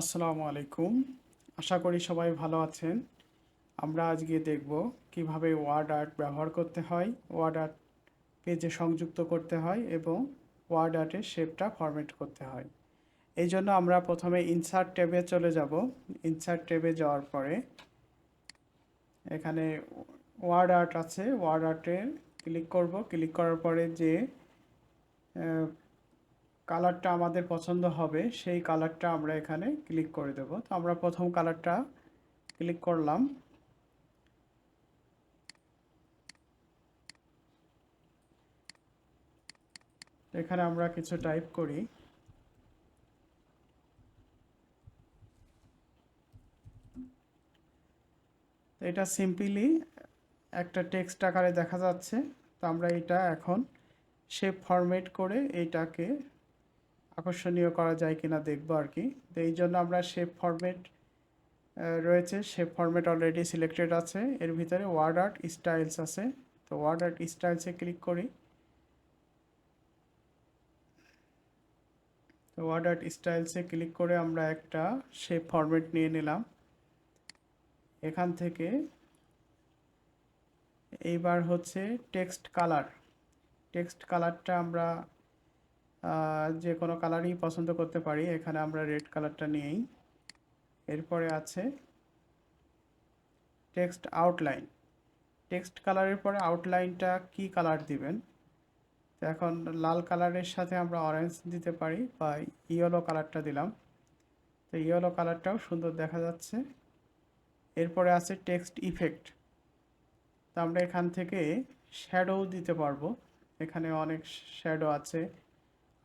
আসসালামু আলাইকুম। আশা করি সবাই ভালো আছেন। আমরা আজকে দেখব কীভাবে ওয়ার্ড আর্ট ব্যবহার করতে হয়, ওয়ার্ড আর্ট পেজে সংযুক্ত করতে হয় এবং ওয়ার্ড আর্টের শেপটা ফরম্যাট করতে হয়। এই জন্য আমরা প্রথমে ইনসার্ট ট্যাবে চলে যাব। ইনসার্ট ট্যাবে যাওয়ার পরে এখানে ওয়ার্ড আর্ট আছে, ওয়ার্ড আর্টে ক্লিক করব। ক্লিক করার পরে যে কালারটা আমাদের পছন্দ হবে, সেই কালারটা আমরা এখানে ক্লিক করে দেব। তো আমরা প্রথম কালারটা ক্লিক করলাম। এখানে আমরা কিছু টাইপ করি। এটা সিম্পলি একটা টেক্সট আকারে দেখা যাচ্ছে। তো আমরা এটা এখন শেপ ফরম্যাট করে এইটাকে আকর্ষণীয় করা যায় কিনা দেখব আর কি। তো এই জন্য আমরা শেপ ফরম্যাট রয়েছে। শেপ ফরম্যাট অলরেডি সিলেক্টেড আছে। এর ভিতরে ওয়ার্ড আর্ট স্টাইলস আছে। তো ওয়ার্ড আর্ট স্টাইলসে ক্লিক করি। তো ওয়ার্ড আর্ট স্টাইলসে ক্লিক করে আমরা একটা শেপ ফরম্যাট নিয়ে নিলাম। এখান থেকে এইবার হচ্ছে টেক্সট কালার টেক্সট কালারটা আমরা যে কোনো কালারই পছন্দ করতে পারি। এখানে আমরা রেড কালারটা নিয়েই। এরপরে আছে টেক্সট আউটলাইন টেক্সট কালারের পরে আউটলাইনটা কি কালার দিবেন? এখন লাল কালারের সাথে আমরা অরেঞ্জ দিতে পারি বা ইয়েলো কালারটা দিলাম। তো ইয়েলো কালারটাও সুন্দর দেখা যাচ্ছে। এরপরে আছে টেক্সট ইফেক্ট তো আমরা এখান থেকে শ্যাডো দিতে পারব। এখানে অনেক শ্যাডো আছে।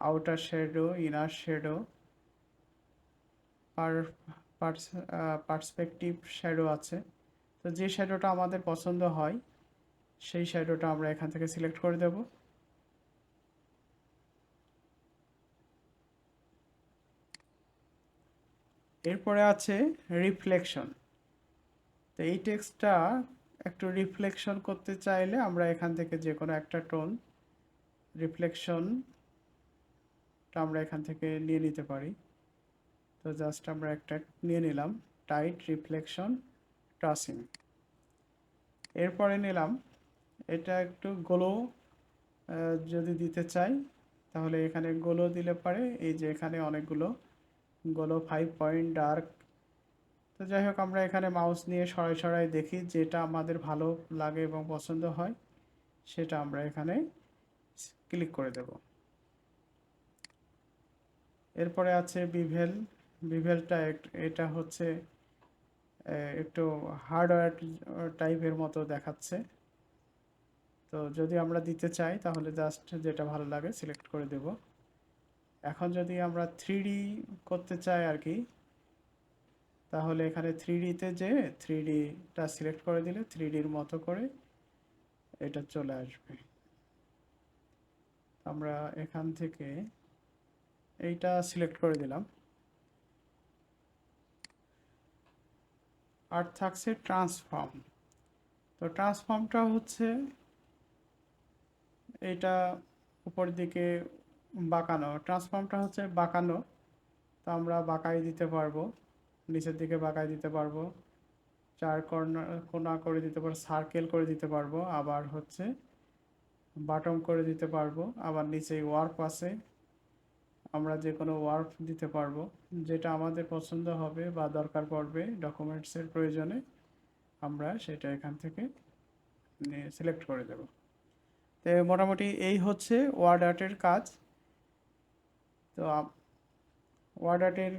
Outer shadow inner shadow per perspective shadow আছে। তো যে শ্যাডোটা আমাদের পছন্দ হয়, সেই শ্যাডোটা আমরা এখান থেকে সিলেক্ট করে দেব। এরপরে আছে রিফ্লেকশন তো এই টেক্সটটা একটু রিফ্লেকশন করতে চাইলে আমরা এখান থেকে যে কোনো একটা টোন আমরা এখান থেকে নিয়ে নিতে পারি। তো জাস্ট আমরা একটা নিয়ে নিলাম। টাইট রিফ্লেকশন ট্রাসিং এরপরে নিলাম। এটা একটু গোলো যদি দিতে চাই, তাহলে এখানে গোলো দিলে পারে। এই যে এখানে অনেকগুলো গোলো ফাইভ পয়েন্ট ডার্ক তো যাই হোক, আমরা এখানে মাউস নিয়ে সরাই সরাই দেখি যেটা আমাদের ভালো লাগে এবং পছন্দ হয়, সেটা আমরা এখানে ক্লিক করে দেব। এরপরে আছে বিভেল। বিভেলটা এটা হচ্ছে একটু হার্ডওয়্যার টাইপের মতো দেখাচ্ছে। তো যদি আমরা দিতে চাই, তাহলে জাস্ট যেটা ভালো লাগে সিলেক্ট করে দেব। এখন যদি আমরা থ্রি করতে চাই আর কি, তাহলে এখানে থ্রি ডিতে যে থ্রি ডিটা সিলেক্ট করে দিলে থ্রি ডির মতো করে এটা চলে আসবে। আমরা এখান থেকে এইটা সিলেক্ট করে দিলাম। আর থাকছে ট্রান্সফর্ম তো ট্রান্সফর্মটা হচ্ছে এটা উপর দিকে বাঁকানো। ট্রান্সফর্মটা হচ্ছে বাঁকানো। তো আমরা বাঁকাই দিতে পারব। নিচের দিকে বাঁকাই দিতে পারব। চার কর্নার, কোনা করে দিতে পারব সার্কেল করে দিতে পারব। আবার হচ্ছে বাটম করে দিতে পারব। আবার নিচে ওয়ার্প আছে। আমরা যে কোনো ওয়ার্প দিতে পারব। যেটা আমাদের পছন্দ হবে বা দরকার পড়বে ডকুমেন্টসের প্রয়োজনে, আমরা সেটা এখান থেকে সিলেক্ট করে দেব। তো মোটামুটি এই হচ্ছে ওয়ার্ড আর্টের কাজ। তো ওয়ার্ড আর্টের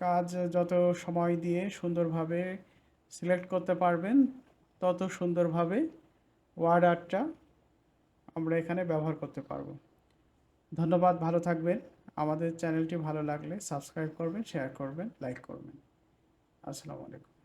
কাজ যত সময় দিয়ে সুন্দরভাবে সিলেক্ট করতে পারবেন, তত সুন্দরভাবে ওয়ার্ড আর্টটা আমরা এখানে ব্যবহার করতে পারব। ধন্যবাদ, ভালো থাকবেন। আমাদের চ্যানেলটি ভালো লাগলে সাবস্ক্রাইব করবেন শেয়ার করবেন লাইক করবেন। আসসালামু আলাইকুম।